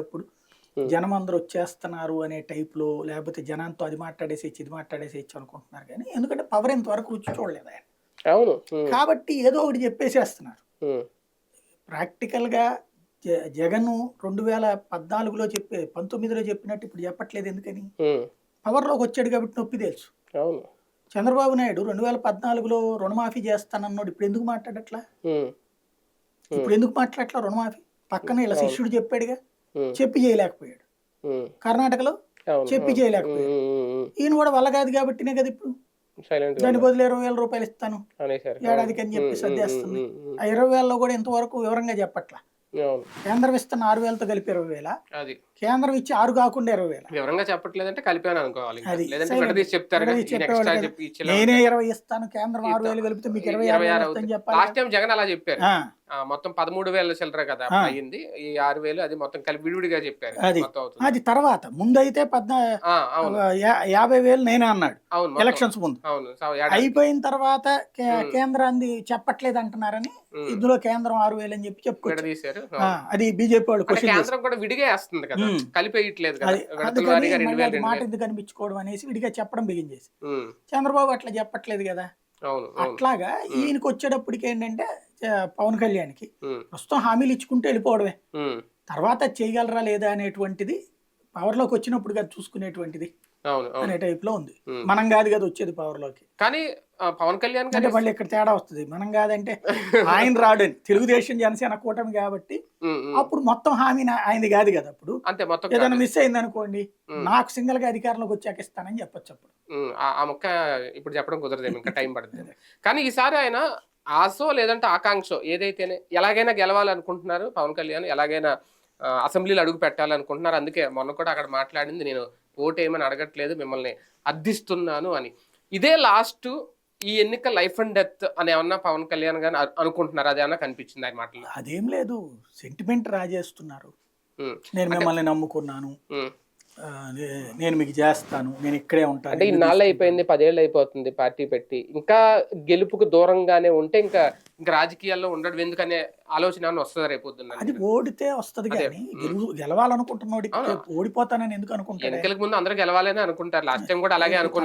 అప్పుడు జనం అందరూ వచ్చేస్తున్నారు అనే టైప్లో లేకపోతే జనంతో అది మాట్లాడేసేయచ్చు ఇది మాట్లాడేసేయచ్చు అనుకుంటున్నారు కానీ ఎందుకంటే పవర్ ఇంతవరకు రుచి చూడలేదు ఆయన. అవును. కాబట్టి ఏదో ఒకటి చెప్పేసేస్తున్నారు. ప్రాక్టికల్గా జగన్ రెండు వేల పద్నాలుగులో చెప్పే పంతొమ్మిదిలో చెప్పినట్టు ఇప్పుడు చెప్పట్లేదు ఎందుకని? పవర్లోకి వచ్చాడు కాబట్టి నొప్పి తెలుసు. అవును. చంద్రబాబు నాయుడు రెండు వేల పద్నాలుగులో రుణమాఫీ చేస్తానన్నాడు. ఇప్పుడు ఎందుకు మాట్లాడట్లా? ఇప్పుడు ఎందుకు మాట్లాడట్లా రుణమాఫీ? పక్కన ఇలా శిష్యుడు చెప్పాడుగా. చెప్పి చేయలేకపోయాడు. కర్ణాటకలో చెప్పి చేయలేకపోయాడు. ఈయన కూడా వల్ల కాదు కాబట్టినే కదా ఇప్పుడు. దాని బదులు ఇరవై వేల రూపాయలు ఇస్తాను. ఏడాదికి అని చెప్పి సర్దేస్తుంది. ఆ ఇరవై వేలలో కూడా ఇంతవరకు వివరంగా చెప్పట్లా. కేంద్రం ఇస్తున్న ఆరు వేలతో కలిపి ఇరవై వేల. కేంద్రం ఇచ్చి ఆరు కాకుండా ఇరవై వేల. వివరంగా చెప్పట్లేదంటే కలిపాను అనుకోవాలి చెప్తారు నేనే ఇరవై ఇస్తాను. కేంద్రం ఆరు వేలు కలిపితే మీకు ఇరవై చెప్పాలి లాస్ట్ టైం జగన్ అలా చెప్పారు. మొత్తం పదమూడు వేల చిల్లర కదా ఆ. అయ్యింది ఈ ఆరు వేలు అది మొత్తం కలిపి విడివిడిగా చెప్పారు. అది. అది తర్వాత. ముందైతే పద్నా యాభై వేలు నేనే అన్నాడు. అవును. ఎలక్షన్స్ ముందు. అవును. అయిపోయిన తర్వాత. కేంద్రాన్ని చెప్పట్లేదు అంటున్నారని. ఇందులో కేంద్రం ఆరు వేలు అని చెప్పి ఆ, అది బీజేపీ వాళ్ళు కేంద్రం కూడా విడిగా వేస్తుంది కదా. కలిపేయట్లేదు మాట ఎందుకు అనిపించుకోవడం అనేసి విడిగా చెప్పడం బిగించేసి చంద్రబాబు అట్లా చెప్పట్లేదు కదా. అట్లాగా ఈయనకి వచ్చేటప్పటికి ఏంటంటే పవన్ కళ్యాణ్కి. ప్రస్తుతం హామీలు ఇచ్చుకుంటూ వెళ్ళిపోవడమే. తర్వాత చేయగలరా లేదా అనేటువంటిది పవర్లోకి వచ్చినప్పుడు కదా చూసుకునేటువంటిది అనే టైప్లో ఉంది. మనం కాదు కదా వచ్చేది పవర్లోకి. కానీ ఆ, పవన్ కళ్యాణ్ అంటే మళ్ళీ ఇక్కడ తేడా వస్తుంది. మనం కాదంటే ఆయన రాడని తెలుగుదేశం జనసేన కూటమి కాబట్టి. అప్పుడు మొత్తం హామీ ఆయనది కాదు కదా అప్పుడు. అంతే మొత్తం ఏదైనా. మిస్ అయింది అనుకోండి. నాకు సింగిల్గా అధికారంలోకి వచ్చాక ఇస్తానని చెప్పొచ్చు అప్పుడు. ఆ- మొక్క ఇప్పుడు చెప్పడం కుదరదేమో ఇంకా టైం పడుతుంది. కానీ ఈసారి ఆయన ఆశో లేదంటే ఆకాంక్ష ఏదైతేనే ఎలాగైనా గెలవాలనుకుంటున్నారు పవన్ కళ్యాణ్ ఎలాగైనా అసెంబ్లీలో అడుగు పెట్టాలనుకుంటున్నారు. అందుకే మొన్న కూడా అక్కడ మాట్లాడింది నేను ఓటు ఏమని అడగట్లేదు మిమ్మల్ని అర్థిస్తున్నాను అని. ఇదే లాస్ట్ ఈ ఎన్నిక లైఫ్ అండ్ డెత్ అని ఏమన్నా పవన్ కళ్యాణ్ గారు అను- అనుకుంటున్నారు? అది ఏమన్నా కనిపించింది ఆయన మాటల్లో అదేం లేదు. సెంటిమెంట్ రాజేస్తున్నారు. నేను మిమ్మల్ని నమ్ముకున్నాను. నేను మీకు చేస్తాను నేను ఇక్కడే ఉంటాను అంటే ఇన్నాళ్ళు అయిపోయింది పదేళ్ళు అయిపోతుంది పార్టీ పెట్టి ఇంకా గెలుపుకు దూరంగానే ఉంటే ఇంకా ఇంకా రాజకీయాల్లో ఉండడం ఎందుకనే ఆలోచన వస్తుందా రేపు అది ఓడితే వస్తది. కానీ గెలువు గెలవాలనుకుంటున్నోడికి అవును. ఓడిపోతానని ఎందుకు అనుకుంటాడు? ఎన్నికలకు ముందు అందరూ గెలవాలని అనుకుంటారు లాస్ట్ టైం కూడా అలాగే అనుకున్నారు